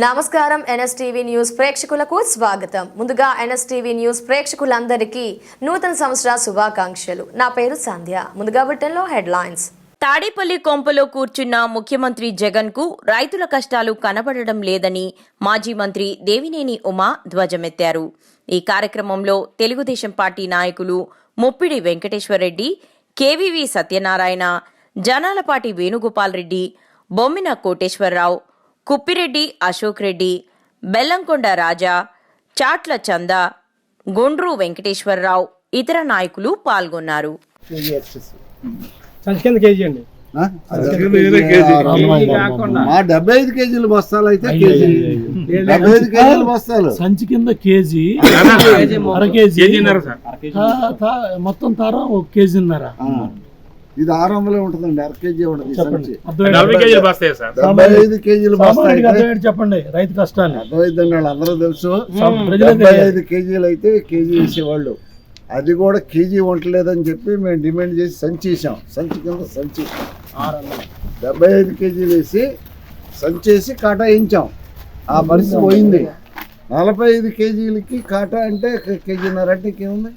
నమస్కారం NSTV news ప్రేక్షకులకు స్వాగతం. ముందుగా ఎన్ఎస్టీవీ న్యూస్ ప్రేక్షకులందరికీ నూతన సంవత్సర శుభాకాంక్షలు. నా పేరు సంధ్య. ముందుగా బుట్టెన్లో హెడ్లైన్స్. తాడేపల్లి కొంపలో కూర్చున్న ముఖ్యమంత్రి జగన్కు రైతుల కష్టాలు కనబడడం లేదని మాజీ మంత్రి దేవినేని ఉమా ధ్వజమెత్తారు. ఈ కార్యక్రమంలో తెలుగుదేశం పార్టీ నాయకులు ముప్పిడి వెంకటేశ్వరరెడ్డి కేవీవి సత్యనారాయణ జనాలపాటి వేణుగోపాల్ రెడ్డి బొమ్మిన కోటేశ్వరరావు కుప్పిరెడ్డి అశోక్ రెడ్డి బెల్లంకొండ రాజా చాట్ల చంద గుండ్రు వెంకటేశ్వరరావు ఇతర నాయకులు పాల్గొన్నారు? మా డెబ్బై ఐదు కేజీల బస్తాలు అయితే డెబ్బై ఐదు కేజీల బస్తాలు. సంచి కింద కేజీ అర కేజీ. మొత్తం తారం ఒక కేజీన్నర. ఇది ఆరు వందలే ఉంటుందండి అర కేజీ ఉంటుంది డెబ్బై ఐదు కేజీల చెప్పండి రైతు కష్టాన్ని. అర్థమైందండి వాళ్ళందరూ తెలుసు. సా- ప్రజలే డెబ్బై. ఐదు కేజీలు అయితే కేజీ వేసేవాళ్ళు. అది కూడా కేజీ వంటలేదని చెప్పి మేము డిమాండ్ చేసి సంచి వేసాం సంచి కింద సంచి డెబ్బై ఐదు కేజీలు వేసి సంచి వేసి కాటా వేయించాం. ఆ పరిస్థితి పోయింది. నలభై ఐదు కేజీలకి కాటా అంటే కే- కేజీన్నర అంటే ఇంకేముంది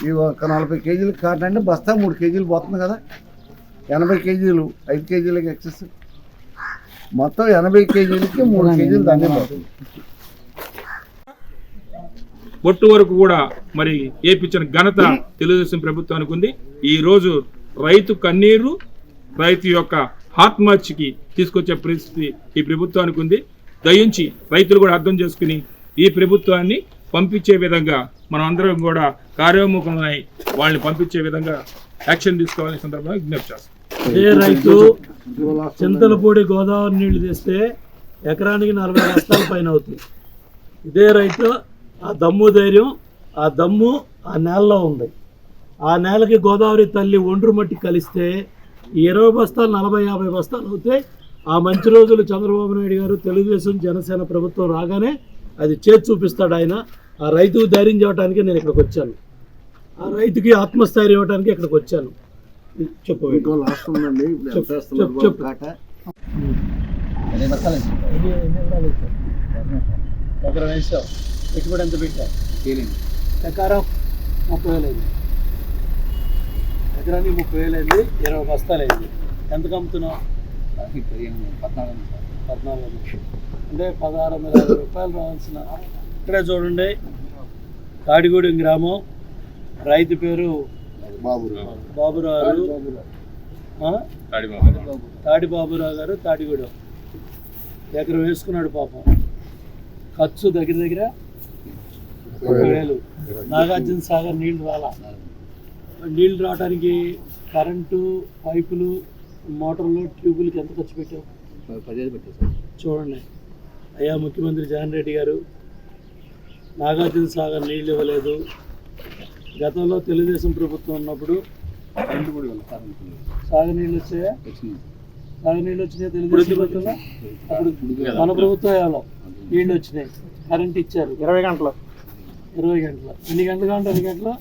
ఈ ఒక నలభై కేజీలకి కాటా అంటే బస్తా మూడు కేజీలు పోతుంది కదా. ఎనభై కేజీలు ఐదు కేజీలకి ఎక్సెస్ మొత్తం ఎనభై కేజీలకి మూడు కేజీలు ధాన్యం పోతుంది బొట్టు వరకు కూడా మరి ఏపించిన ఘనత తెలుగుదేశం ప్రభుత్వానికి ఉంది ఈ రోజు రైతు కన్నీరు రైతు యొక్క ఆత్మహత్యకి తీసుకొచ్చే పరిస్థితి ఈ ప్రభుత్వానికి ఉంది దయించి రైతులు కూడా అర్థం చేసుకుని ఈ ప్రభుత్వాన్ని పంపించే విధంగా మనం అందరం కూడా కార్యోముఖమై వాళ్ళని పంపించే విధంగా యాక్షన్ తీసుకోవాలని సందర్భంగా విజ్ఞప్తి చేస్తాం. ఏ రైతు చింతలపూడి గోదావరి నీళ్ళు తెస్తే ఎకరానికి నలభై బస్తాల పైన అవుతుంది. ఇదే రైతు ఆ దమ్ము ధైర్యం ఆ దమ్ము ఆ నేలలో ఉంది. ఆ నేలకి గోదావరి తల్లి ఒండ్రు మట్టి కలిస్తే ఇరవై బస్తాలు నలభై యాభై బస్తాలు అవుతాయి ఆ మంచి రోజులు చంద్రబాబు నాయుడు గారు తెలుగుదేశం జనసేన ప్రభుత్వం రాగానే అది చేతి చూపిస్తాడు ఆయన. ఆ రైతుకు ధైర్యం చేయడానికి నేను ఇక్కడికి వచ్చాను. ఆ రైతుకి ఆత్మస్థైర్యం ఇవ్వడానికి ఇక్కడికి వచ్చాను. ఎకరం వేసావు పెట్టుబడి ఎంత పెట్టావు ఎకరం ముప్పై వేలు అయింది. ఎకరానికి ముప్పై వేలు అయింది ఇరవై బస్తాలు అయింది. ఎంత అమ్ముతున్నావు? పద్నాలుగు. వందలు. అంటే పదహారు వందల యాభై రూపాయలు రావాల్సిన ఇక్కడే చూడండి? తాడిగూడెం గ్రామం. రైతు పేరు? బాబు బాబురావు. ఆ? తాడి బాబురావు గారు తాడిగూడెం. ఎకరం వేసుకున్నాడు పాపం. ఖర్చు దగ్గర దగ్గర వేలు నాగార్జున సాగర్ నీళ్ళు రాలా. నీళ్ళు రావడానికి కరెంటు పైపులు మోటార్లు ట్యూబులకి ఎంత ఖర్చు పెట్టావు? చూడండి. అయ్యా ముఖ్యమంత్రి జగన్ రెడ్డి గారు నాగార్జున సాగర్ నీళ్ళు ఇవ్వలేదు. గతంలో తెలుగుదేశం ప్రభుత్వం ఉన్నప్పుడు సాగర్ నీళ్ళు వచ్చాయా? సాగర్ నీళ్ళు వచ్చినాయి తెలుగుదేశం ప్రభుత్వంలో? అప్పుడు మన ప్రభుత్వం నీళ్ళు వచ్చినాయి. కరెంట్ ఇచ్చారు. ఇరవై గంటలు. ఇరవై గంటలు. ఎన్ని గంటలు కావాలంటే అన్ని గంటలు?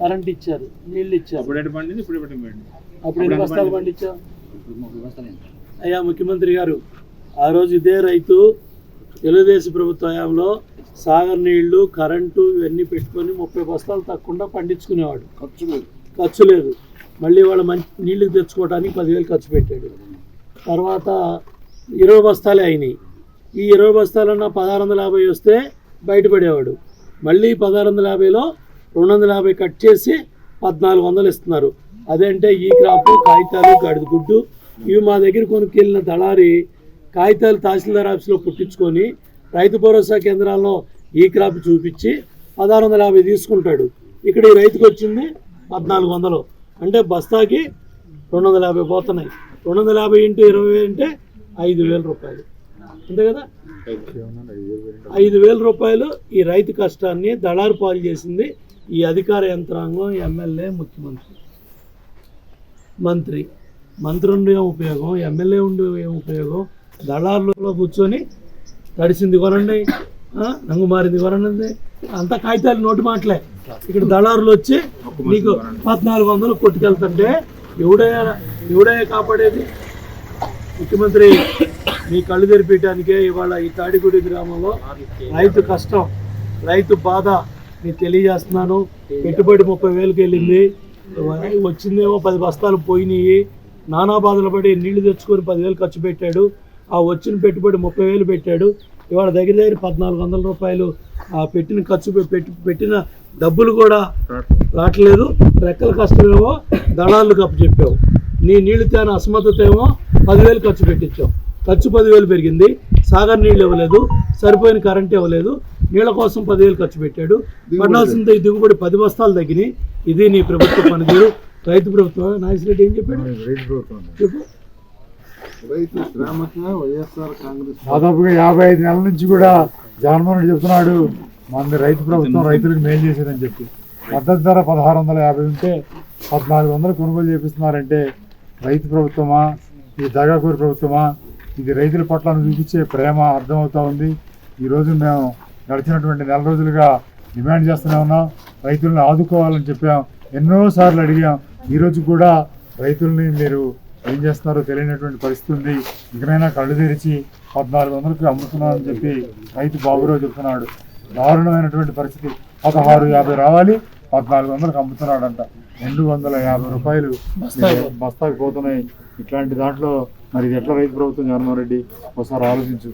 కరెంట్ ఇచ్చారు. నీళ్ళు ఇచ్చారు. అప్పుడు ఎన్ని బస్తాలు పండించావు? అయ్యా ముఖ్యమంత్రి గారు ఆ రోజు ఇదే రైతు తెలుగుదేశం ప్రభుత్వ హయాంలో సాగర్ నీళ్ళు కరెంటు ఇవన్నీ పెట్టుకొని ముప్పై బస్తాలు తక్కువ పండించుకునేవాడు. ఖర్చు లేదు. ఖర్చు లేదు. మళ్ళీ వాళ్ళ మంచి నీళ్ళు తెచ్చుకోవడానికి పదివేలు ఖర్చు పెట్టాడు. తర్వాత ఇరవై బస్తాలే అయినాయి. ఈ ఇరవై బస్తాలన్నా పదహారు వందల యాభై వస్తే బయటపడేవాడు. మళ్ళీ పదహారు వందల యాభైలో రెండు వందల యాభై కట్ చేసి పద్నాలుగు వందలు ఇస్తున్నారు. అదంటే ఈ క్రాపు కాగితాలు గడిద గుడ్డు ఇవి మా దగ్గర కొనుక్కెళ్ళిన దళారి కాగితాలు తహసీల్దార్ ఆఫీస్లో పుట్టించుకొని రైతు భరోసా కేంద్రాల్లో ఈ క్రాప్ చూపించి పదహారు వందల యాభై తీసుకుంటాడు. ఇక్కడ ఈ రైతుకు వచ్చింది పద్నాలుగు వందలు. అంటే బస్తాకి రెండు వందల యాభై పోతున్నాయి. రెండు వందల యాభై ఇంటూ ఇరవై అంటే ఐదు వేల రూపాయలు. అంతే కదా? ఐదు వేల రూపాయలు ఈ రైతు కష్టాన్ని దళారు పాలు చేసింది ఈ అధికార యంత్రాంగం ఎమ్మెల్యే ముఖ్యమంత్రి. మంత్రి. మంత్రి ఉండి ఏం ఉపయోగం? ఎమ్మెల్యే ఉండి ఏం ఉపయోగం? దళారులో కూర్చొని తడిసింది కొనండి ఆ, రంగు మారింది కొనండి. అంతా కాగితాలు నోటి మాటలే. ఇక్కడ దళారులు వచ్చి నీకు పద్నాలుగు వందలు కొట్టుకెళ్తుంటే ఎవడే ఎవడే కాపాడేది? ముఖ్యమంత్రి మీ కళ్ళు తెరిపించడానికే ఇవాళ ఈ తాడిగుడి గ్రామంలో రైతు కష్టం రైతు బాధ మీకు తెలియజేస్తున్నాను. పెట్టుబడి ముప్పై వేలకు వెళ్ళింది. వచ్చిందేమో పది బస్తాలు పోయినాయి. నానా బాధలు పడి నీళ్ళు తెచ్చుకొని పదివేలు ఖర్చు పెట్టాడు. ఆ వచ్చిన పెట్టుబడి ముప్పై వేలు పెట్టాడు. ఇవాళ దగ్గర దగ్గర పద్నాలుగు వందల రూపాయలు ఆ పెట్టిన ఖర్చు పెట్టి పెట్టిన డబ్బులు కూడా రావట్లేదు. రెక్కల కష్టమేమో దళాలు కప్పు చెప్పావు. నీ నీళ్ళు తేన అసమర్థత ఏమో పదివేలు ఖర్చు పెట్టించావు. ఖర్చు పదివేలు పెరిగింది. సాగర్ నీళ్ళు ఇవ్వలేదు. సరిపోయిన కరెంట్ ఇవ్వలేదు. నీళ్ళ కోసం పదివేలు ఖర్చు పెట్టాడు. పడాల్సిన దిగుబడి పది బస్తాలు తగ్గినాయి. ఇది నీ ప్రభుత్వ పనితీరు. రైతు ప్రభుత్వం నాగేశ్వరరెడ్డి ఏం చెప్పాడు? చెప్పు. రైతు శ్రామక వైఎస్ఆర్ కాంగ్రెస్ దాదాపుగా యాభై ఐదు నెలల నుంచి కూడా జగన్మోహన్ రెడ్డి చెప్తున్నాడు మన రైతు ప్రభుత్వం రైతులకు మేలు చేసేదని చెప్పి. మద్దతు ధర పదహారు వందల యాభై ఉంటే పద్నాలుగు వందలు కొనుగోలు చేపిస్తున్నారంటే రైతు ప్రభుత్వమా? ఇది దగాకూరు ప్రభుత్వమా? ఇది రైతుల పట్ల చూపించే ప్రేమ అర్థమవుతూ ఉంది. ఈరోజు మేము గడిచినటువంటి నెల రోజులుగా డిమాండ్ చేస్తూనే ఉన్నాం. రైతులను ఆదుకోవాలని చెప్పాం. ఎన్నోసార్లు అడిగాం. ఈరోజు కూడా రైతుల్ని మీరు ఏం చేస్తున్నారో? తెలియనటువంటి పరిస్థితి ఉంది. ఇకనైనా కళ్ళు తెరిచి పద్నాలుగు వందలకి అమ్ముతున్నారని చెప్పి రైతు బాబురావు చెప్తున్నాడు. దారుణమైనటువంటి పరిస్థితి. పదహారు యాభై రావాలి పద్నాలుగు వందలకు అమ్ముతున్నాడంట. రెండు వందల యాభై రూపాయలు బస్తాకి పోతున్నాయి. ఇట్లాంటి దాంట్లో మరి ఎట్లా రైతు ప్రభుత్వం జగన్మోహన్ రెడ్డి? ఒకసారి ఆలోచించు.